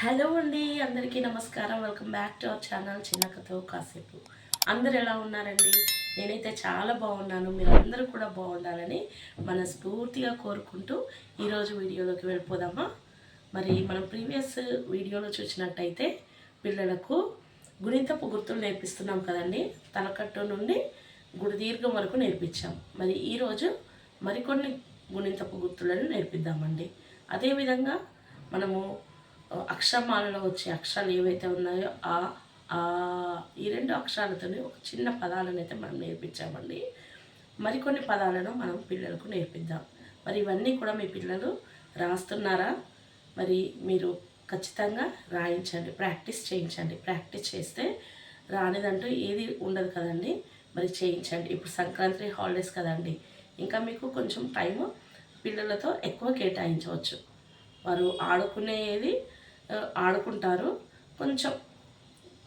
Hello అండి అందరికీ నమస్కారం. Welcome back to our channel చిన్నకతో కాసేపు. అందరు ఎలా ఉన్నారండి? నేనైతే చాలా బాగున్నాను. మీరందరూ కూడా బాగుండాలని మనస్ఫూర్తిగా కోరుకుంటూ ఈరోజు వీడియోలోకి వెళ్ళిపోదామా? మరి మనం ప్రీవియస్ వీడియోలో చూసినట్టయితే పిల్లలకు గుణితపు గుర్తులు నేర్పిస్తున్నాం కదండి. తలకట్టు నుండి గుడిదీర్ఘం వరకు నేర్పించాం. మరి ఈరోజు మరికొన్ని గుణితపు గుర్తులను నేర్పిద్దామండి. అదేవిధంగా మనము అక్షరమాలలో వచ్చే అక్షరాలు ఏవైతే ఉన్నాయో ఆ ఆ ఈ రెండు అక్షరాలతోనే ఒక చిన్న పదాలను అయితే మనం నేర్పించామండి. మరికొన్ని పదాలను మనం పిల్లలకు నేర్పిద్దాం. మరి ఇవన్నీ కూడా మీ పిల్లలు రాస్తున్నారా? మరి మీరు ఖచ్చితంగా రాయించండి ప్రాక్టీస్ చేయించండి. ప్రాక్టీస్ చేస్తే రానిదంటూ ఏది ఉండదు కదండి. మరి చేయించండి. ఇప్పుడు సంక్రాంతి హాలిడేస్ కదండి. ఇంకా మీకు కొంచెం టైము పిల్లలతో ఎక్కువ కేటాయించవచ్చు. వారు ఆడుకునేది ఆడుకుంటారు. కొంచెం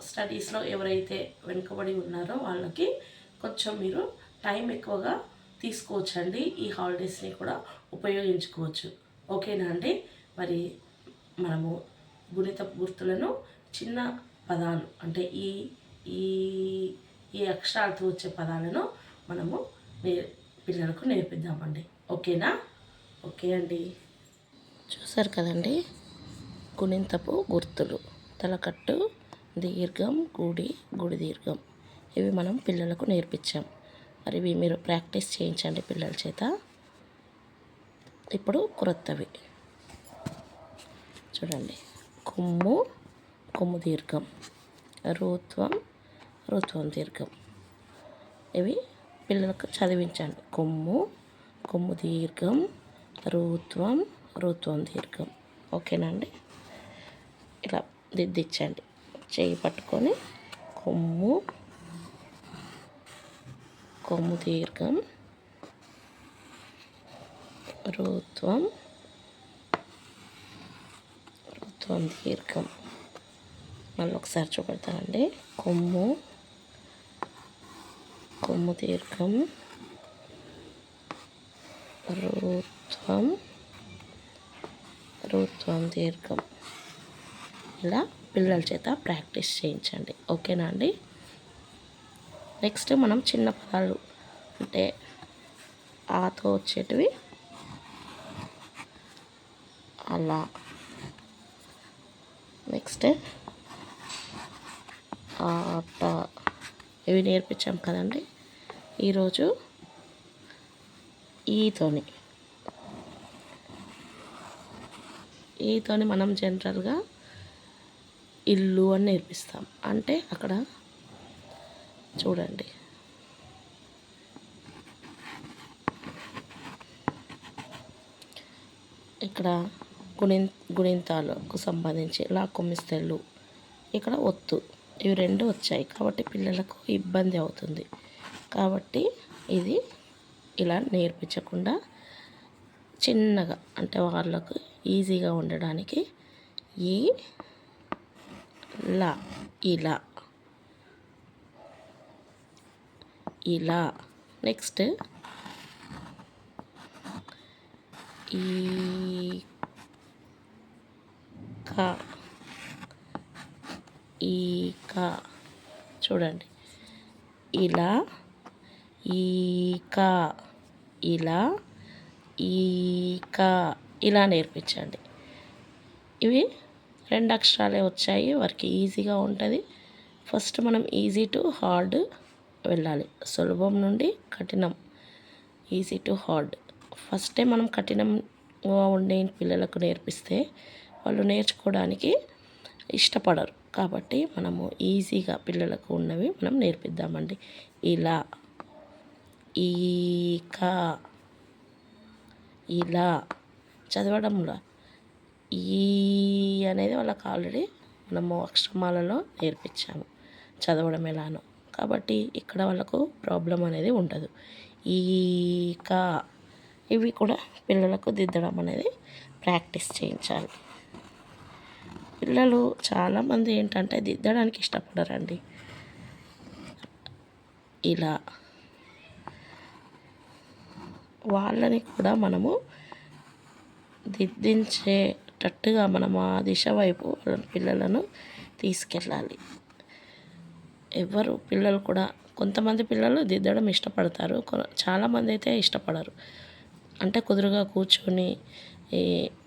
స్టడీస్లో ఎవరైతే వెనుకబడి ఉన్నారో వాళ్ళకి కొంచెం మీరు టైం ఎక్కువగా తీసుకోవచ్చండి. ఈ హాలిడేస్ని కూడా ఉపయోగించుకోవచ్చు. ఓకేనా అండి? మరి మనము గుణిత గుర్తులను చిన్న పదాలు అంటే ఈ ఈ ఈ అక్షరాలతో వచ్చే పదాలను మనము నే పిల్లలకు నేర్పిద్దామండి. ఓకేనా? ఓకే అండి. చూసారు కదండి? గుణింతపు గుర్తులు. తలకట్టు దీర్ఘం గుడి గుడి దీర్ఘం. ఇవి మనం పిల్లలకు నేర్పించాం. మరి ఇవి మీరు ప్రాక్టీస్ చేయించండి పిల్లల చేత. ఇప్పుడు క్రొత్తవి చూడండి. కొమ్ము కొమ్ము దీర్ఘం. రుత్వం రుత్వం దీర్ఘం. ఇవి పిల్లలకు చదివించండి. కొమ్ము కొమ్ము దీర్ఘం రుత్వం రుతువం దీర్ఘం. ఓకేనండి ఇలా దిద్దిచ్చండి. చేయి పట్టుకొని కొమ్ము కొమ్ము దీర్ఘం రుత్వం రుత్వం దీర్ఘం. మళ్ళీ ఒకసారి చూపెడతానండి. కొమ్ము కొమ్ము దీర్ఘం రుత్వం రుత్వం దీర్ఘం ఇలా పిల్లల చేత ప్రాక్టీస్ చేయించండి. ఓకేనా అండి? నెక్స్ట్ మనం చిన్న పదాలు అంటే ఆతో వచ్చేటివి. అలా. నెక్స్ట్ ఆట. ఇవి నేర్పించాం కదండి. ఈరోజు ఈతోని. ఈతోని మనం జనరల్గా ఇల్లు అని నేర్పిస్తాం. అంటే అక్కడ చూడండి. ఇక్కడ గుణి గుణింతాలకు సంబంధించి లా కొమ్మిస్తెళ్ళు ఇక్కడ ఒత్తు ఇవి రెండు వచ్చాయి. కాబట్టి పిల్లలకు ఇబ్బంది అవుతుంది. కాబట్టి ఇది ఇలా నేర్పించకుండా చిన్నగా అంటే వాళ్ళకు ఈజీగా ఉండడానికి ఈ లా ఇలా. ఇలా. నెక్స్ట్. ఈ క. ఈ చూడండి. ఇలా. ఈ ఇలా. ఈ ఇలా నేర్పించండి. ఇవి రెండు అక్షరాలే వచ్చాయి వారికి ఈజీగా ఉంటుంది. ఫస్ట్ మనం ఈజీ టు హార్డ్ వెళ్ళాలి. సులభం నుండి కఠినం. Easy to hard. ఫస్టే మనం కఠినంగా ఉండే పిల్లలకు నేర్పిస్తే వాళ్ళు నేర్చుకోవడానికి ఇష్టపడరు. కాబట్టి మనము ఈజీగా పిల్లలకు ఉన్నవి మనం నేర్పిద్దామండి. ఇలా. ఈక ఇలా చదవడంలో ఈ అనేది వాళ్ళకి ఆల్రెడీ మనము అక్షరమాలలో నేర్పించాము చదవడం ఎలానో. కాబట్టి ఇక్కడ వాళ్ళకు ప్రాబ్లం అనేది ఉండదు. ఈక ఇవి కూడా పిల్లలకు దిద్దడం అనేది ప్రాక్టీస్ చేయించాలి. పిల్లలు చాలామంది ఏంటంటే దిద్దడానికి ఇష్టపడరండి. ఇలా వాళ్ళని కూడా మనము దిద్దించేటట్టుగా మనం ఆ దిశ వైపు వాళ్ళ పిల్లలను తీసుకెళ్ళాలి. ఎవరు పిల్లలు కూడా కొంతమంది పిల్లలు దిద్దడం ఇష్టపడతారు. కొ- చాలామంది అయితే ఇష్టపడరు. అంటే కుదురుగా కూర్చొని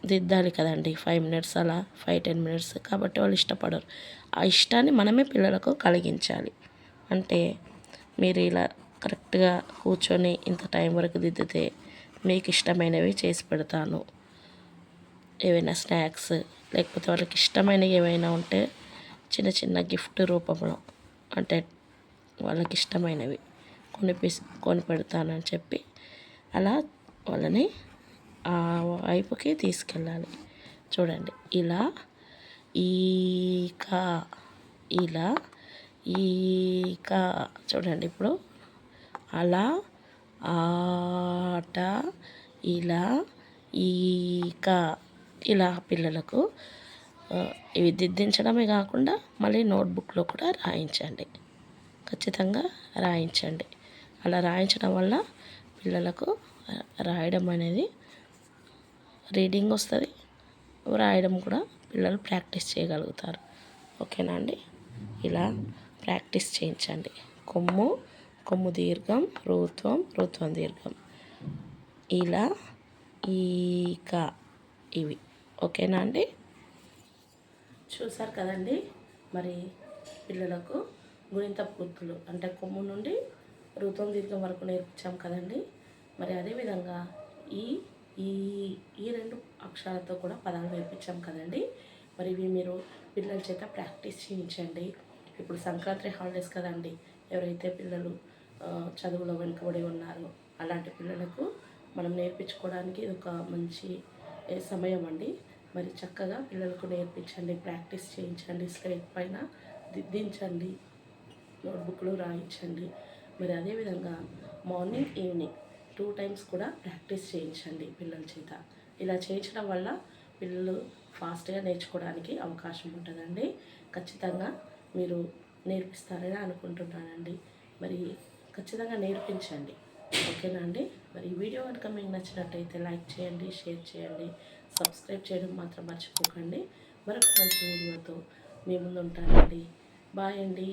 దిద్దాలి కదండి. ఫైవ్ మినిట్స్ అలా ఫైవ్ టెన్ మినిట్స్ కాబట్టి వాళ్ళు ఇష్టపడరు. ఆ ఇష్టాన్ని మనమే పిల్లలకు కలిగించాలి. అంటే మీరు ఇలా కరెక్ట్గా కూర్చొని ఇంత టైం వరకు దిద్దితే మీకు ఇష్టమైనవి చేసి పెడతాను. ఏవైనా స్నాక్స్ లేకపోతే వాళ్ళకి ఇష్టమైనవి ఏమైనా ఉంటే చిన్న చిన్న గిఫ్ట్ రూపంలో అంటే వాళ్ళకి ఇష్టమైనవి కొనిపిస్ కొని పెడతానని చెప్పి అలా వాళ్ళని ఆ వైపుకి తీసుకెళ్ళాలి. చూడండి ఇలా ఈక ఇలా ఈక చూడండి ఇప్పుడు అలా ఆట ఇలా ఈక ఇలా పిల్లలకు ఇవి దిద్దించడమే కాకుండా మళ్ళీ నోట్బుక్లో కూడా రాయించండి. ఖచ్చితంగా రాయించండి. అలా రాయించడం వల్ల పిల్లలకు రాయడం అనేది రీడింగ్ వస్తుంది. రాయడం కూడా పిల్లలు ప్రాక్టీస్ చేయగలుగుతారు. ఓకేనా అండి? ఇలా ప్రాక్టీస్ చేయించండి. కొమ్ము కొమ్ము దీర్ఘం రుత్వం రుత్వం దీర్ఘం. ఇలా ఈక ఇవి. ఓకేనా అండి? చూసారు కదండి? మరి పిల్లలకు గుణిత పూర్తులు అంటే కొమ్ము నుండి రుతం దీర్ఘం వరకు నేర్పించాం కదండి? మరి అదేవిధంగా ఈ ఈ ఈ రెండు అక్షరాలతో కూడా పదాలు నేర్పించాం కదండి? మరి ఇవి మీరు పిల్లల చేత ప్రాక్టీస్ చేయించండి. ఇప్పుడు సంక్రాంతి హాలిడేస్ కదండి. ఎవరైతే పిల్లలు చదువులో వెనుకబడి ఉన్నారు. అలాంటి పిల్లలకు మనం నేర్పించుకోవడానికి ఇది ఒక మంచి సమయం అండి. మరి చక్కగా పిల్లలకు నేర్పించండి ప్రాక్టీస్ చేయించండి స్లేట్ పైన దిద్దించండి నోట్బుక్లో రాయించండి. మరి అదేవిధంగా మార్నింగ్ ఈవినింగ్ టూ టైమ్స్ కూడా ప్రాక్టీస్ చేయించండి పిల్లల చేత. ఇలా చేయించడం వల్ల పిల్లలు ఫాస్ట్గా నేర్చుకోవడానికి అవకాశం ఉంటుందండి. ఖచ్చితంగా మీరు నేర్పిస్తారని అనుకుంటున్నానండి. మరి ఖచ్చితంగా నేర్పించండి. ఓకేనా అండి? మరి ఈ వీడియో కనుక మీకు నచ్చినట్టయితే లైక్ చేయండి షేర్ చేయండి సబ్స్క్రైబ్ చేయడం మాత్రం మర్చిపోకండి. మరొక మంచి వీడియోతో మీ ముందు ఉంటానండి. బాయ్ అండి.